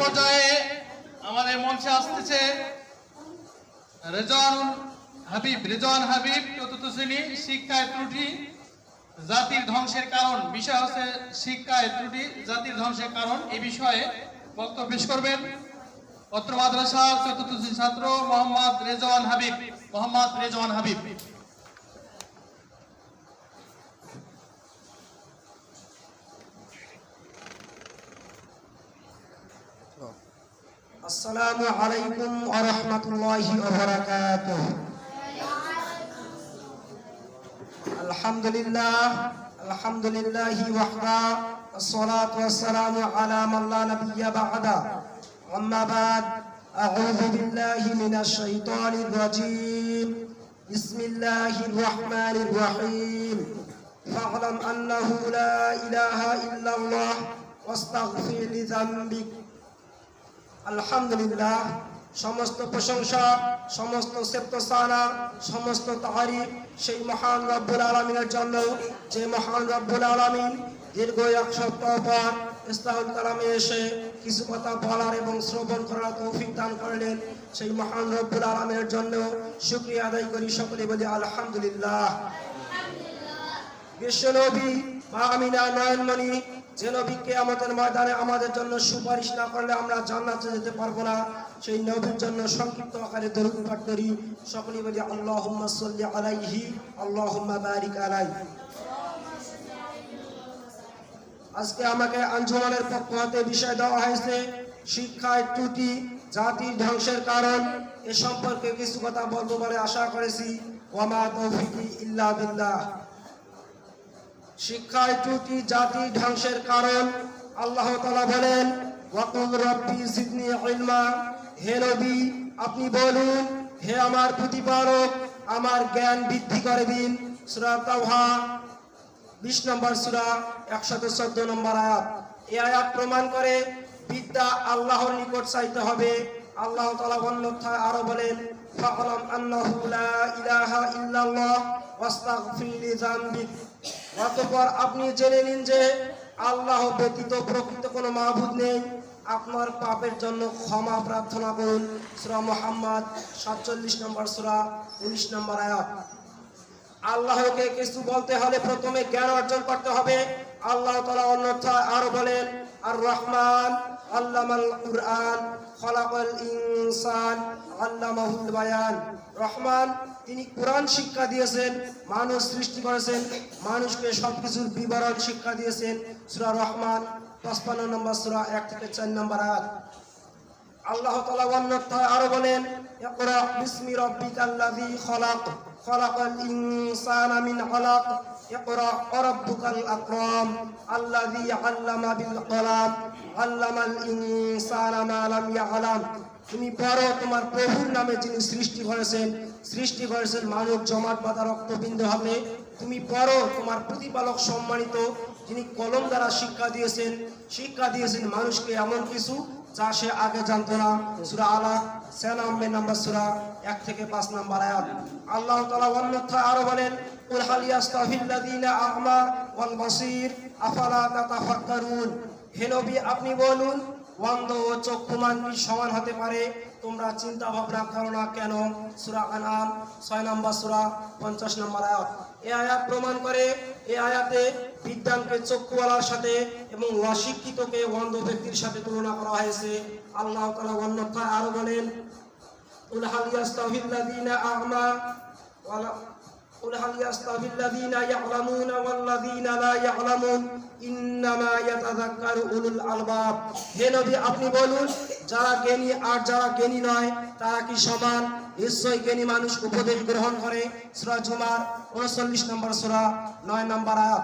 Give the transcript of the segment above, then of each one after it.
পর্যায়ে আমাদের মঞ্চে আসতেছে রেজন হাবিব রেজন হাবিব চতুর্থ শ্রেণি শিক্ষায় ত্রুটি, জাতির ধ্বংসের কারণ, বিষয় হচ্ছে শিক্ষায় ত্রুটি, জাতির ধ্বংসের কারণ এই বিষয়ে বক্তব্য পেশ করবেন অত্র মাদ্রাসার চতুর্থ ছাত্র মোহাম্মদ রেজওয়ান হাবিব, মোহাম্মদ রেজওয়ান হাবিব। السلام عليكم ورحمة الله وبركاته. الحمد لله الحمد لله وحده الصلاة والسلام على من لا نبي بعده. أما بعد أعوذ بالله من الشيطان الرجيم. بسم الله الرحمن الرحيم. فاعلم أنه لا إله إلا الله واستغفر لذنبك আলহামদুলিল্লাহ, সমস্ত প্রশংসা, সমস্ত সেপ্তসানা সমস্ত তাহারি সেই মহান রব্বুল আলমিনের জন্য, যে মহান রব্বুল আলমিন দীর্ঘ এক সপ্তাহ পর ইস্তাহুল কালামে এসে কিছু কথা বলার এবং শ্রবণ করার তৌফিক দান করলেন। সেই মহান রব্বুল আলমিনের জন্য শুক্রিয়া আদায় করি সকলে বলি আলহামদুলিল্লাহ। বিশ্বনবী মা আমিনা নয়নমণি, যে নবীকে আমাদের ময়দানে আমাদের জন্য সুপারিশ না করলে আমরা জান্নাতে যেতে পারব না, সেই নবীর জন্য সংক্ষিপ্ত আকারে দরুদ পাঠ করি। সকলেই বলি, আল্লাহুম্মা সাল্লি আলাইহি, আল্লাহুম্মা বারিক আলাইহি আজকে আমাকে আঞ্জুমানের পক্ষ হতে বিষয় দেওয়া হয়েছে শিক্ষায় ত্রুটি জাতির ধ্বংসের কারণ, এ সম্পর্কে কিছু কথা বলব বলে আশা করেছি। ওয়ামা তৌফিকি ইল্লা বিল্লাহ। শিক্ষায় ত্রুটি জাতির ধ্বংসের কারণ। আল্লাহ তালা বলেন, ওয়াকুল রব্বি জিদনি হে নবী, আপনি বলুন, হে আমার প্রতিপালক, আমার জ্ঞান বৃদ্ধি করে দিন। সূরা তাওহা, বিশ নম্বর সুরা, একশত চোদ্দ নম্বর আয়াত। এই আয়াত প্রমাণ করে বিদ্যা আল্লাহর নিকট চাইতে হবে। আল্লাহ তাআলা অন্যথায় আরও বলেন ফাআলাম আন্নাহু লা ইলাহা ইল্লাল্লাহ ওয়াস্তাগফির লিযানবিক অতঃপর আপনি জেনে নিন যে আল্লাহ ব্যতীত প্রকৃত কোনো মাহবুদ নেই। আপনার পাপের জন্য ক্ষমা প্রার্থনা করুন। সূরা মুহাম্মদ, সাতচল্লিশ নম্বর সূরা, উনিশ নম্বর আয়াত। আল্লাহকে কিছু বলতে হলে প্রথমে জ্ঞান অর্জন করতে হবে। আল্লাহ তালা অন্যথায় আরও বলেন আর রহমান আল্লামাল কুরআন। খলাকাল ইনসান, আল্লামাহুল বায়ান। রহমান, তিনি কোরআন শিক্ষা দিয়েছেন, মানুষ সৃষ্টি করেছেন, মানুষকে সবকিছুর বিবরণ শিক্ষা দিয়েছেন, সূরা রহমান, পঁচপান্ন নম্বর সূরা এক থেকে চার নম্বর আয়াত। আল্লাহ তাআলা অন্যথায় আরও বলেন বিসমি রাব্বিকাল্লাযী খলাক, খলাকাল ইনসানা মিন আলাক। রাব্বুকাল আকরাম আল্লাযী আল্লামা বিল কলাম, আল্লামাল ইনসানা মা লাম ইয়ালাম। তুমি পড়ো, তোমার প্রভুর নামে যিনি সৃষ্টি করেছেন সৃষ্টি করেছেন মানব জমাট বাঁধা রক্তবিন্দু হবে। তুমি পড়ো, তোমার প্রতিপালক সম্মানিত যিনি কলম দ্বারা শিক্ষা দিয়েছেন শিক্ষা দিয়েছেন মানুষকে এমন কিছু যা সে আগে জানতো না, সুরা আলা ছিয়ানব্বই নম্বর সুরা, এক থেকে পাঁচ নম্বর আয়াত। আল্লাহ তালা অন্যথায় আরও বলেন আ'মা ওয়াল বাসীর, আফালা তাতাফাক্কারুন? হে নবী, আপনি বলুন, অন্ধ ও চক্ষুমান কি সমান হতে পারে। তোমরা চিন্তা ভাবনা করো না কেন? সুরা আনাম ছয় নম্বর সুরা, পঞ্চাশ নম্বর আয়াত। এই আয়াত প্রমাণ করে, এ আয়াতে বিজ্ঞানকে চক্ষুওয়ালার সাথে এবং অশিক্ষিতকে অন্ধ ব্যক্তির সাথে তুলনা করা হয়েছে আল্লাহ তালা অন্যথায় আরো বলেন قل هل يستوي الذين أعمى ولا قل هل يستوي الذين يعلمون والذين لا يعلمون إنما يتذكر أولو الألباب হে নবী আপনি বলুন যারা জ্ঞানী আর যারা জ্ঞানী নয় তারা কি সমান নিশ্চয় জ্ঞানী মানুষ উপদেশ গ্রহণ করে সূরা জুমার 39 নম্বর সূরা 9 নম্বর আয়াত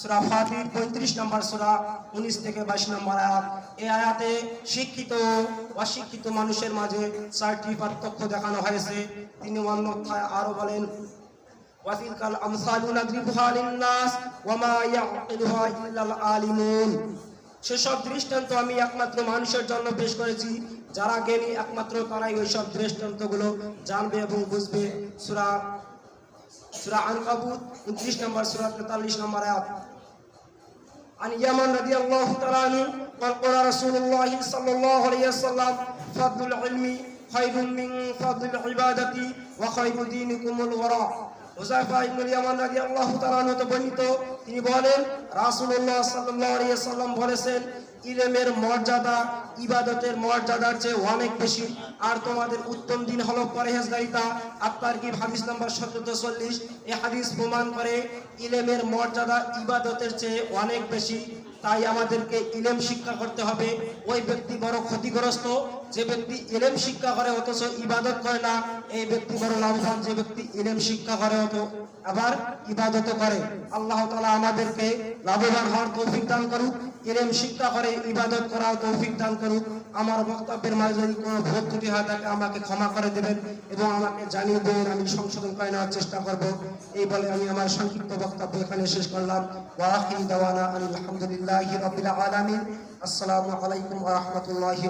সূরা ফাতির পঁয়ত্রিশ নম্বর সূরা উনিশ থেকে বাইশ নম্বর আয়াত এই আয়াতে শিক্ষিত ও অশিক্ষিত মানুষের মাঝে চারটি পার্থক্য দেখানো হয়েছে তিনি অন্যথায় আরো বলেন وتلك الأمثال نضربها للناس وما يعقلها إلا العالمون সেসব দৃষ্টান্ত আমি একমাত্র মানুষের জন্য পেশ করেছি যারা জ্ঞানী একমাত্র তারাই ওই সব দৃষ্টান্তগুলো জানবে এবং বুঝবে সূরা সূরা আনকাবুত 29 নম্বর সূরা 43 নম্বর আয়াত عن يمن رضي الله تعالى عنه قال قال رسول الله صلى الله عليه وسلم فضل العلم خير من فضل العبادة وخير دينكم الورع হুজাইফা ইবনুল ইয়ামান রাদিয়াল্লাহু তাআলা হতে বর্ণিত তিনি বলেন রাসূলুল্লাহ সাল্লাল্লাহু আলাইহি সাল্লাম বলেছেন ইলমের মর্যাদা, ইবাদতের মর্যাদার চেয়ে অনেক বেশি। আর তোমাদের উত্তম দিন হলো পরহেজগারিতা। আপনার কি হাদিস নাম্বার 1740 এই হাদিস প্রমাণ করে ইলেমের মর্যাদা, ইবাদতের চেয়ে অনেক বেশি। তাই আমাদেরকে ইলেম শিক্ষা করতে হবে। ওই ব্যক্তি বড় ক্ষতিগ্রস্ত, যে ব্যক্তি ইলেম শিক্ষা করে অথচ ইবাদত করে না, এই ব্যক্তি বড় লাভবান, যে ব্যক্তি ইলেম শিক্ষা করে অত আবার ইবাদত করে। আল্লাহ তাআলা আমাদেরকে লাভবান হওয়ার তৌফিক দান করুক, ইলেম শিক্ষা করে ইবাদত করার তৌফিক দান করুক। আমার বক্তব্যের মাঝে যদি কোনো ভুল ত্রুটি হয়, তাকে আমাকে ক্ষমা করে দেবেন এবং আমাকে জানিয়ে দেবেন, আমি সংশোধন করে নেওয়ার চেষ্টা করব। এই বলে আমি আমার সংক্ষিপ্ত বক্তব্য এখানে শেষ করলাম। ওয়াখির দাওয়ানা আলহামদুলিল্লাহি আসসালামু আলাইকুম রাহমাতুল্লাহি